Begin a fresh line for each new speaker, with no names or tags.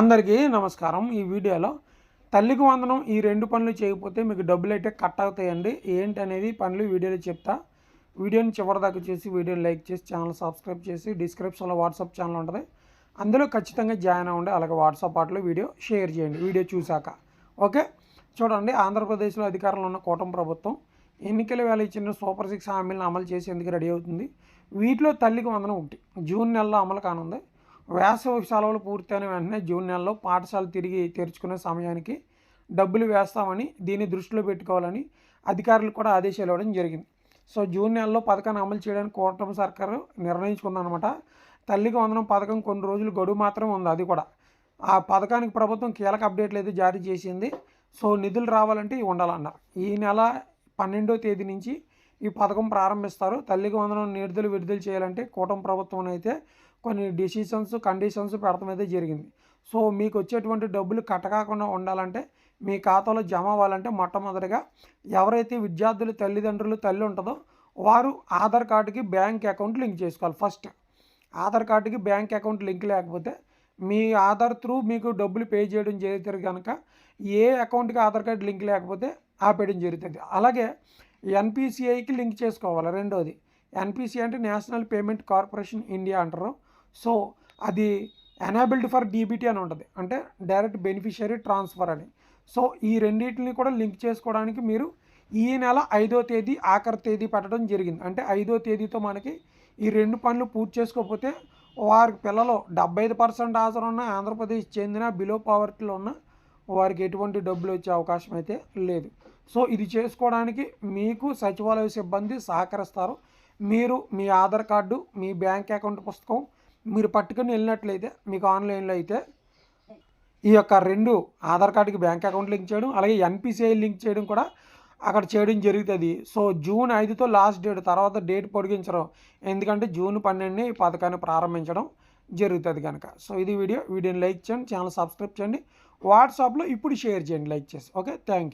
అందరికీ నమస్కారం. ఈ వీడియోలో తల్లికి వందనం ఈ రెండు పనులు చేయకపోతే మీకు డబ్బులు అయితే కట్ అవుతాయండి. ఏంటి అనేది పనులు వీడియోలో చెప్తా. వీడియోని చివరిదాకా చేసి వీడియోని లైక్ చేసి ఛానల్ సబ్స్క్రైబ్ చేసి డిస్క్రిప్షన్లో వాట్సాప్ ఛానల్ ఉంటుంది. అందులో ఖచ్చితంగా జాయిన్ అవ్వండి. అలాగే వాట్సాప్ ఆటలో వీడియో షేర్ చేయండి. వీడియో చూశాక. ఓకే? చూడండి. ఆంధ్రప్రదేశ్లో అధికారంలో ఉన్న కూటమి ప్రభుత్వం ఎన్నికల వేళ ఇచ్చిన సూపర్ సిక్స్ హామీలను అమలు చేసేందుకు రెడీ అవుతుంది. వీటిలో తల్లికి వందనం ఒకటి. జూన్ నెలలో అమలు కానుంది. వేసవి సెలవులు పూర్తయిన వెంటనే జూన్ నెలలో పాఠశాల తిరిగి తెరుచుకునే సమయానికి డబ్బులు వేస్తామని దీన్ని దృష్టిలో పెట్టుకోవాలని అధికారులు కూడా ఆదేశాలు ఇవ్వడం జరిగింది. సో జూన్ నెలలో పథకాన్ని అమలు చేయడానికి కూటమి సర్కారు నిర్ణయించుకుందనమాట తల్లికి వందనం పథకం కొన్ని రోజులు గడువు మాత్రం ఉంది అది కూడా. ఆ పథకానికి ప్రభుత్వం కీలక అప్డేట్లు అయితే జారీ చేసింది. సో నిధులు రావాలంటే ఇవి ఉండాలన్నారు. ఈ నెల పన్నెండో తేదీ నుంచి ఈ పథకం ప్రారంభిస్తారు. తల్లికి వందనం నిధులు విడుదల చేయాలంటే కూటమి ప్రభుత్వం అయితే కొన్ని డిసిషన్స్ కండిషన్స్ పెడతాం అయితే జరిగింది. సో మీకు వచ్చేటువంటి డబ్బులు కట్టకాకుండా ఉండాలంటే మీ ఖాతాలో జమ అవ్వాలంటే మొట్టమొదటిగా ఎవరైతే విద్యార్థులు తల్లిదండ్రులు తల్లి ఉంటుందో వారు ఆధార్ కార్డుకి బ్యాంక్ అకౌంట్ లింక్ చేసుకోవాలి ఫస్ట్. ఆధార్ కార్డుకి బ్యాంక్ అకౌంట్ లింక్ లేకపోతే మీ ఆధార్ త్రూ మీకు డబ్బులు పే చేయడం జరుగుతుంది కనుక ఏ అకౌంట్కి ఆధార్ కార్డు లింక్ లేకపోతే ఆపేయడం జరుగుతుంది. అలాగే ఎన్పిసిఐకి లింక్ చేసుకోవాలి రెండోది. ఎన్పిసి అంటే నేషనల్ పేమెంట్ కార్పొరేషన్ ఇండియా అంటారు. సో అది ఎనాబిల్డ్ ఫర్ డీబీటీ అని ఉంటుంది. అంటే డైరెక్ట్ బెనిఫిషియరీ ట్రాన్స్ఫర్ అని. సో ఈ రెండింటిని కూడా లింక్ చేసుకోవడానికి మీరు ఈ నెల ఐదో తేదీ ఆఖరి తేదీ పెట్టడం జరిగింది. అంటే ఐదో తేదీతో మనకి ఈ రెండు పనులు పూర్తి చేసుకోకపోతే వారికి పిల్లలు డెబ్బై ఐదు పర్సెంట్ హాజరు ఉన్న ఆంధ్రప్రదేశ్ చెందిన బిలో పావర్టీలో ఉన్న వారికి ఎటువంటి డబ్బులు వచ్చే అవకాశం అయితే లేదు. సో ఇది చేసుకోవడానికి మీకు సచివాలయ సిబ్బంది సహకరిస్తారు. మీరు మీ ఆధార్ కార్డు మీ బ్యాంక్ అకౌంట్ పుస్తకం మీరు పట్టుకుని వెళ్ళినట్లయితే మీకు ఆన్లైన్లో అయితే ఈ యొక్క రెండు ఆధార్ కార్డుకి బ్యాంక్ అకౌంట్ లింక్ చేయడం అలాగే ఎన్పిసిఐ లింక్ చేయడం కూడా అక్కడ చేయడం జరుగుతుంది. సో జూన్ ఐదుతో లాస్ట్ డేట్ తర్వాత డేట్ పొడిగించడం. ఎందుకంటే జూన్ పన్నెండుని ఈ పథకాన్ని ప్రారంభించడం జరుగుతుంది కనుక. సో ఇది వీడియో. వీడియోని లైక్ చేయండి ఛానల్ సబ్స్క్రైబ్ చేయండి. వాట్సాప్లో ఇప్పుడు షేర్ చేయండి లైక్ చేసి. Okay thank you.